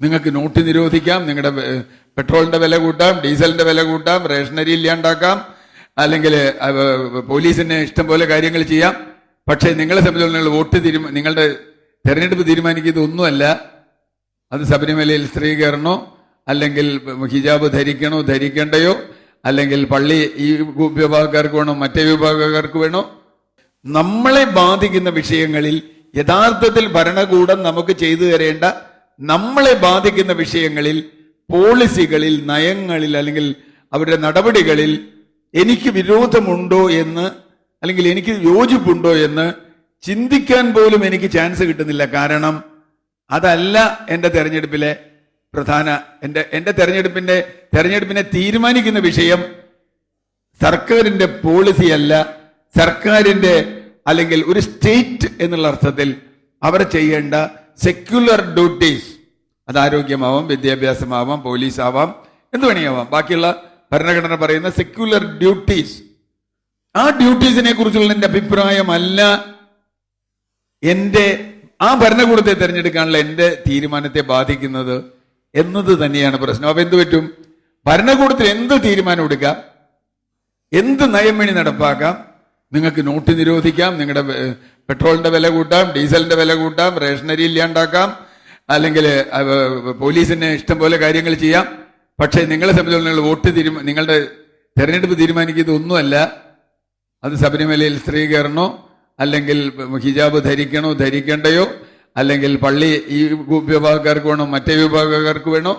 നിങ്ങൾക്ക് നോട്ട് നിരോധിക്കാം നിങ്ങളുടെ പെട്രോളിന്റെ വില കൂട്ടാം ഡീസലിന്റെ വില കൂട്ടാം റേഷനരി ഇല്ലാണ്ടാക്കാം അല്ലെങ്കിൽ പോലീസിന് ഇഷ്ടം പോലെ കാര്യങ്ങൾ ചെയ്യാം. പക്ഷേ നിങ്ങളെ സംബന്ധിച്ചു നിങ്ങൾ വോട്ട് തീരുമാ നിങ്ങളുടെ തെരഞ്ഞെടുപ്പ് തീരുമാനിക്കുന്നത് ഒന്നുമല്ല. അത് ശബരിമലയിൽ സ്ത്രീ കയറണോ അല്ലെങ്കിൽ ഹിജാബ് ധരിക്കണോ ധരിക്കേണ്ടയോ അല്ലെങ്കിൽ പള്ളി ഈ വിഭാഗക്കാർക്ക് വേണോ മറ്റേ വിഭാഗക്കാർക്ക് വേണോ. നമ്മളെ ബാധിക്കുന്ന വിഷയങ്ങളിൽ യഥാർത്ഥത്തിൽ ഭരണകൂടം നമുക്ക് ചെയ്തു തരേണ്ട നമ്മളെ ബാധിക്കുന്ന വിഷയങ്ങളിൽ പോളിസികളിൽ നയങ്ങളിൽ അല്ലെങ്കിൽ അവരുടെ നടപടികളിൽ എനിക്ക് വിരോധമുണ്ടോ എന്ന് അല്ലെങ്കിൽ എനിക്ക് യോജിപ്പുണ്ടോ എന്ന് ചിന്തിക്കാൻ പോലും എനിക്ക് ചാൻസ് കിട്ടുന്നില്ല. കാരണം അതല്ല എന്റെ തെരഞ്ഞെടുപ്പിലെ പ്രധാന എന്റെ എന്റെ തെരഞ്ഞെടുപ്പിന്റെ തെരഞ്ഞെടുപ്പിനെ തീരുമാനിക്കുന്ന വിഷയം സർക്കാരിന്റെ പോളിസി അല്ല സർക്കാരിന്റെ അല്ലെങ്കിൽ ഒരു സ്റ്റേറ്റ് എന്നുള്ള അർത്ഥത്തിൽ അവർ ചെയ്യേണ്ട സെക്യുലർ ഡ്യൂട്ടീസ് അത് ആരോഗ്യമാവാം വിദ്യാഭ്യാസമാവാം പോലീസ് ആവാം എന്ത് വേണമെങ്കിൽ ബാക്കിയുള്ള ഭരണഘടന പറയുന്ന സെക്യുലർ ഡ്യൂട്ടീസ് ആ ഡ്യൂട്ടീസിനെ കുറിച്ചുള്ള എന്റെ അഭിപ്രായമല്ല. എന്റെ ആ ഭരണകൂടത്തെ തിരഞ്ഞെടുക്കാനുള്ള എന്റെ തീരുമാനത്തെ ബാധിക്കുന്നത് എന്നത് തന്നെയാണ് പ്രശ്നം. അപ്പൊ എന്ത് പറ്റും? ഭരണകൂടത്തിൽ എന്ത് തീരുമാനം എടുക്കാം? എന്ത് നയം വേണി നടപ്പാക്കാം? നിങ്ങൾക്ക് നോട്ട് നിരോധിക്കാം നിങ്ങളുടെ പെട്രോളിന്റെ വില കൂട്ടാം ഡീസലിന്റെ വില കൂട്ടാം റേഷനറി ഇല്ലാണ്ടാക്കാം അല്ലെങ്കിൽ പോലീസിന് ഇഷ്ടം പോലെ കാര്യങ്ങൾ ചെയ്യാം. പക്ഷേ നിങ്ങളെ സംബന്ധിച്ച് നിങ്ങൾ വോട്ട് തീരുമാ നിങ്ങളുടെ തെരഞ്ഞെടുപ്പ് തീരുമാനിക്കുന്നത് ഒന്നുമല്ല. അത് ശബരിമലയിൽ സ്ത്രീ കയറണോ അല്ലെങ്കിൽ ഹിജാബ് ധരിക്കണോ ധരിക്കേണ്ടയോ അല്ലെങ്കിൽ പള്ളി ഈ വിഭാഗക്കാർക്ക് വേണോ മറ്റേ വിഭാഗക്കാർക്ക് വേണോ